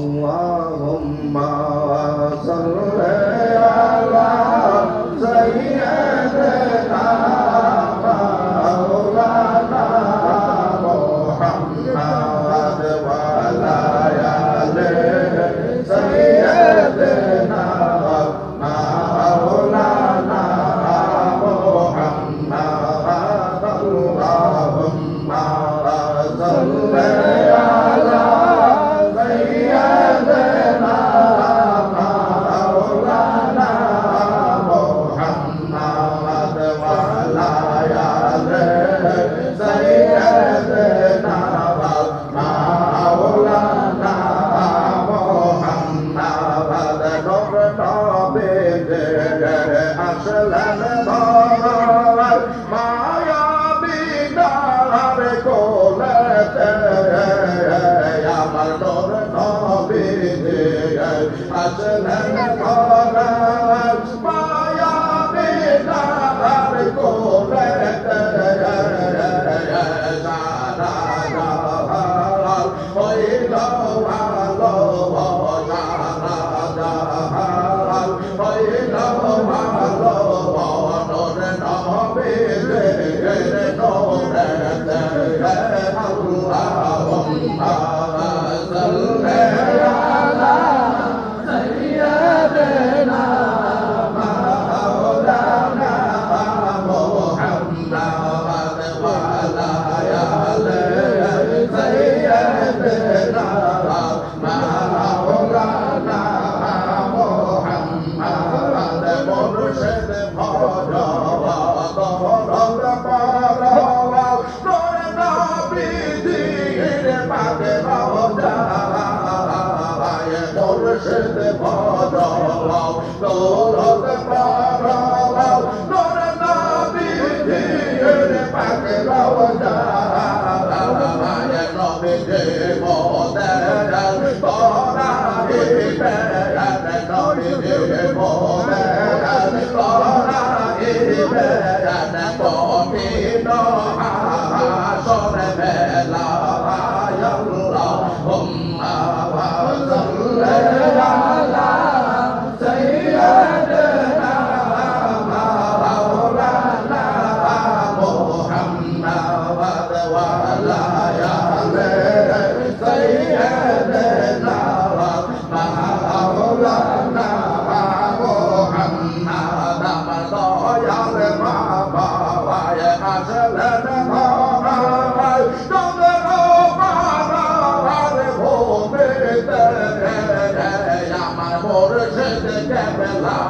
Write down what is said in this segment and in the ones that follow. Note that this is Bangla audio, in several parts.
Vamos lá. Hare Ajahn Hare la la la la la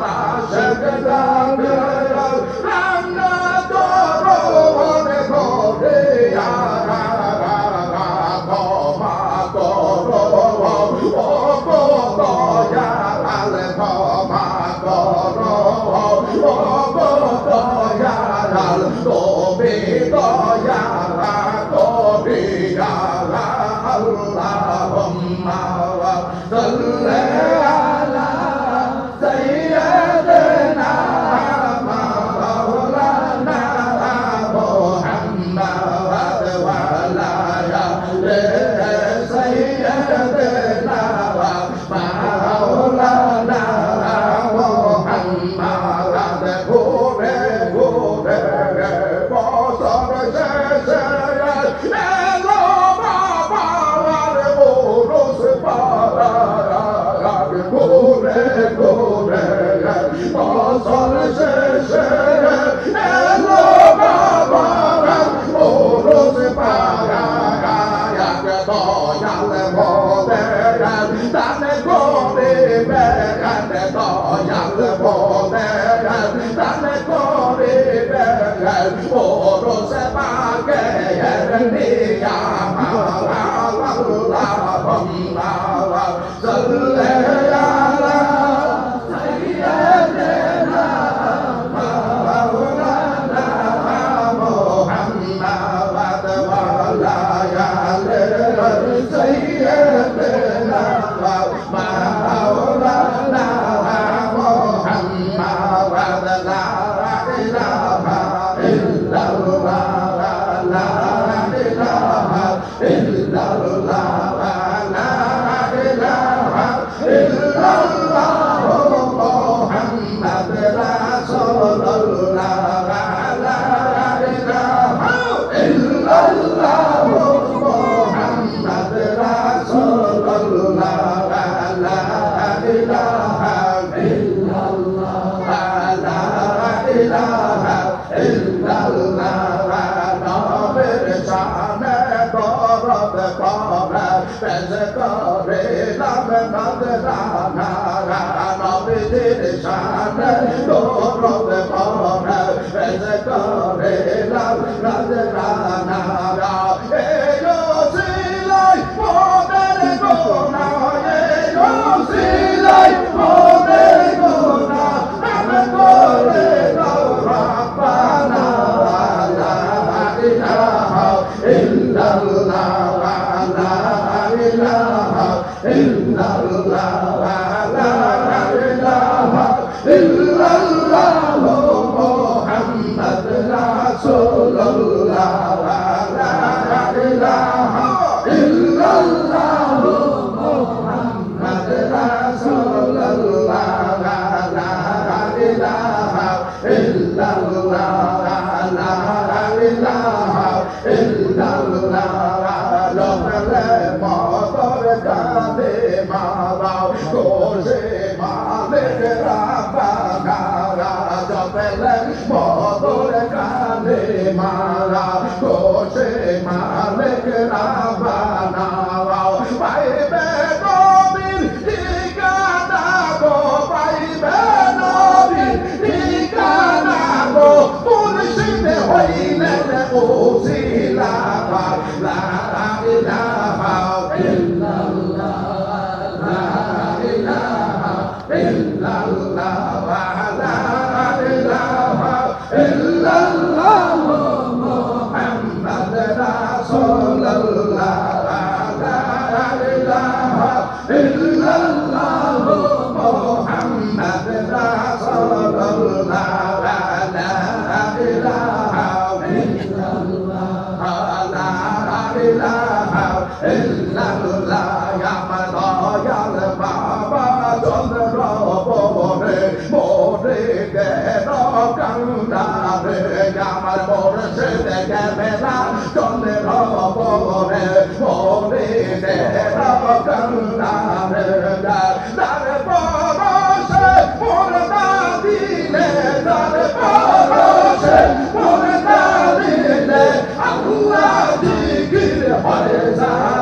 ta sẽ ra đời làm nó tôi রবে ভরা রাজ করে লাল রাজ রানারা এলো সিলাই মোদের গোনা এলো সিলাই Rasulullah, la la la la. Αλλά σκοτσέκα, ρε κε... দেখা বেলা চন্দ্রের পরে পরে দেরা কান্দার তার পরশে পরদা দিলে তার পরশে পরদা দিলে আল্লাহ জিকির হরে যায়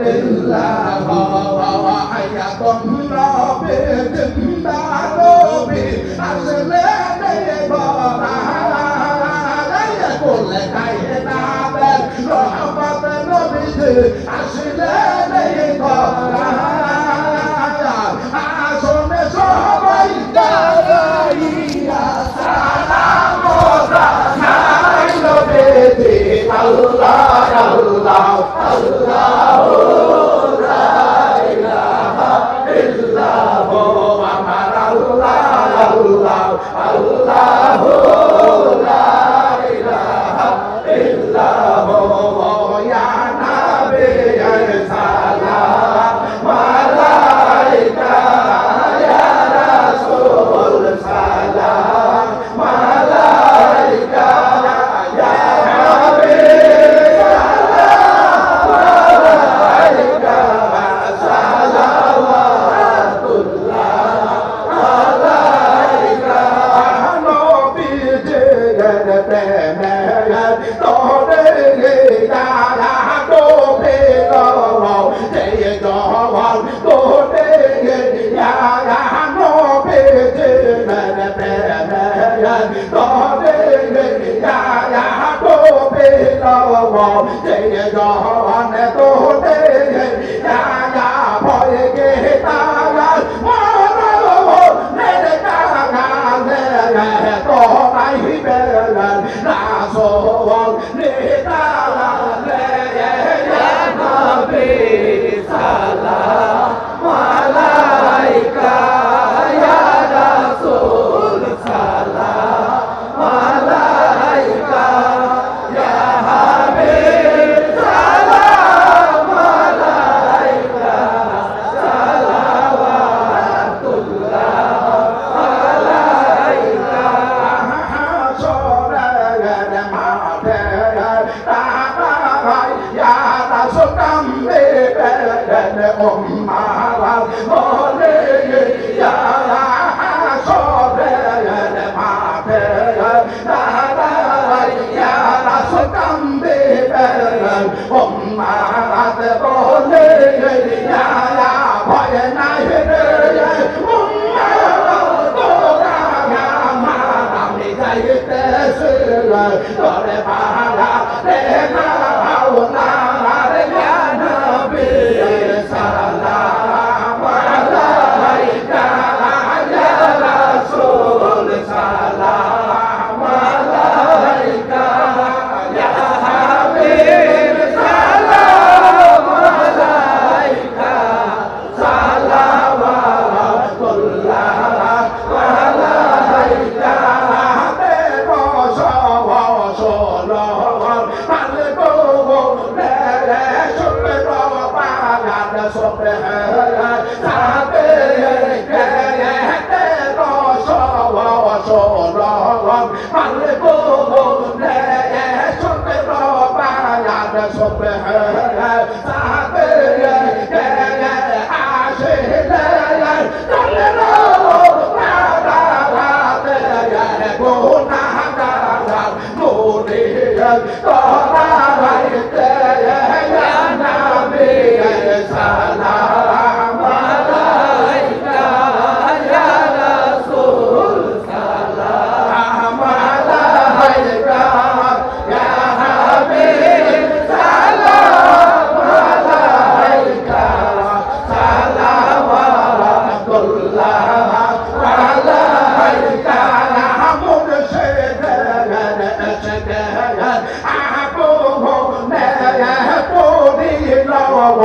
إلا هو وحيكم ربي تندالوبي أسلمي بابا عليكم لكي نعمل رحمة نبي أسلمي بابا দে আল্লাহ আল্লাহ আল্লাহ that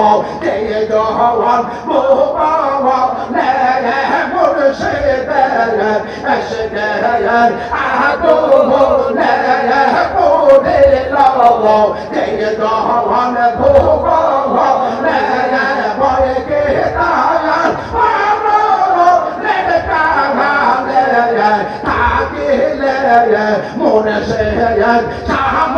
wo de do wan mo ba wa le le mo de se be le es de yan a do mo le le mo de la wo de do wan mo ba wa le le mo ke ta yan a mo le de ka ma le le ta ke le le mo de se yan ta